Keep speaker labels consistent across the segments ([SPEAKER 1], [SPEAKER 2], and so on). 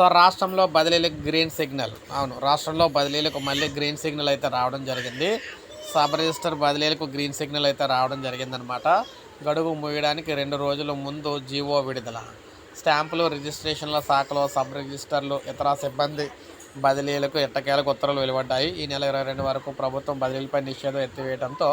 [SPEAKER 1] So రాష్ట్రంలో బదిలీలకు green signal. అవును రాష్ట్రంలో బదిలీలకు మళ్ళీ గ్రీన్ సిగ్నల్ అయితే రావడం జరిగింది. సబ్ రిజిస్టర్ బదిలీలకు గ్రీన్ సిగ్నల్ అయితే రావడం జరిగిందనమాట గడువు ముగియడానికి రెండు రోజుల ముందు జీవో విడుదల. స్టాంపులు రిజిస్ట్రేషన్ల శాఖలో సబ్ రిజిస్టర్లు ఇతర సిబ్బంది బదిలీలకు ఎట్టకేలకు ఉత్తర్వులు వెలువడ్డాయి. ఈ నెల ఇరవై రెండు వరకు ప్రభుత్వం బదిలీలపై నిషేధం ఎత్తివేయడంతో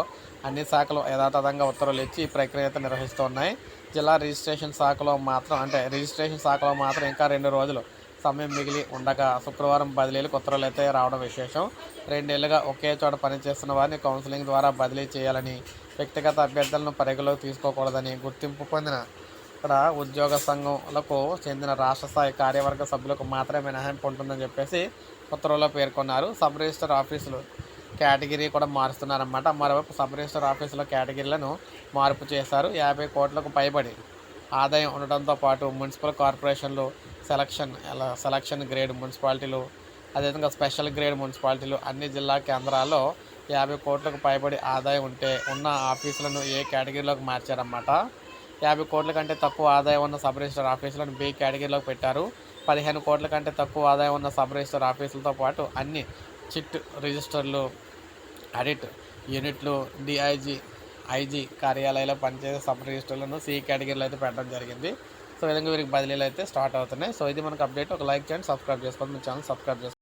[SPEAKER 1] అన్ని శాఖలు యథాతథంగా ఉత్తర్వులు ఇచ్చి ఈ ప్రక్రియ నిర్వహిస్తున్నాయి జిల్లా రిజిస్ట్రేషన్ శాఖలో మాత్రం అంటే రిజిస్ట్రేషన్ శాఖలో మాత్రం ఇంకా రెండు రోజులు సమయం మిగిలి ఉండగా శుక్రవారం బదిలీలు ఉత్తర్వులు అయితే రావడం విశేషం. రెండేళ్ళుగా ఒకే చోట పనిచేస్తున్న వారిని కౌన్సిలింగ్ ద్వారా బదిలీ చేయాలని వ్యక్తిగత అభ్యర్థులను పరిగణలోకి తీసుకోకూడదని గుర్తింపు పొందిన ఇక్కడ ఉద్యోగ సంఘంలకు చెందిన రాష్ట్ర స్థాయి కార్యవర్గ సభ్యులకు మాత్రమే మినహాయింపు ఉంటుందని చెప్పేసి ఉత్తర్వుల్లో పేర్కొన్నారు. సబ్ రిజిస్టర్ ఆఫీసులు కేటగిరీ కూడా మారుస్తున్నారన్నమాట. మరోవైపు సబ్ రిజిస్టర్ ఆఫీసులో కేటగిరీలను మార్పు చేశారు. యాభై కోట్లకు పైబడి ఆదాయం ఉండటంతో పాటు మున్సిపల్ కార్పొరేషన్లు సెలక్షన్ ఎలా సెలక్షన్ గ్రేడ్ మున్సిపాలిటీలు అదేవిధంగా స్పెషల్ గ్రేడ్ మున్సిపాలిటీలు అన్ని జిల్లా కేంద్రాల్లో యాభై కోట్లకు పైబడి ఆదాయం ఉంటే ఉన్న ఆఫీసులను ఏ కేటగిరీలోకి మార్చారన్నమాట? యాభై కోట్ల కంటే తక్కువ ఆదాయం ఉన్న సబ్ రిజిస్టర్ ఆఫీసులను బి కేటగిరీలోకి పెట్టారు. పదిహేను కోట్ల కంటే తక్కువ ఆదాయం ఉన్న సబ్ రిజిస్టర్ ఆఫీసులతో పాటు అన్ని చిట్ రిజిస్టర్లు ఆడిట్ యూనిట్లు డిఐజీ ఐజీ కార్యాలయాల్లో పనిచేసే సబ్ రిజిస్టర్లను సి కేటగిరీలో అయితే పెట్టడం జరిగింది. సో విధంగా వీరికి బదిలీలు అయితే స్టార్ట్ అవుతున్నాయి. సో ఇది మనకు అప్డేట్. ఒక లైక్ చేయండి సబ్స్క్రైబ్ చేసుకోండి. మీ ఛానల్ సబ్స్క్రైబ్ చేసుకోండి.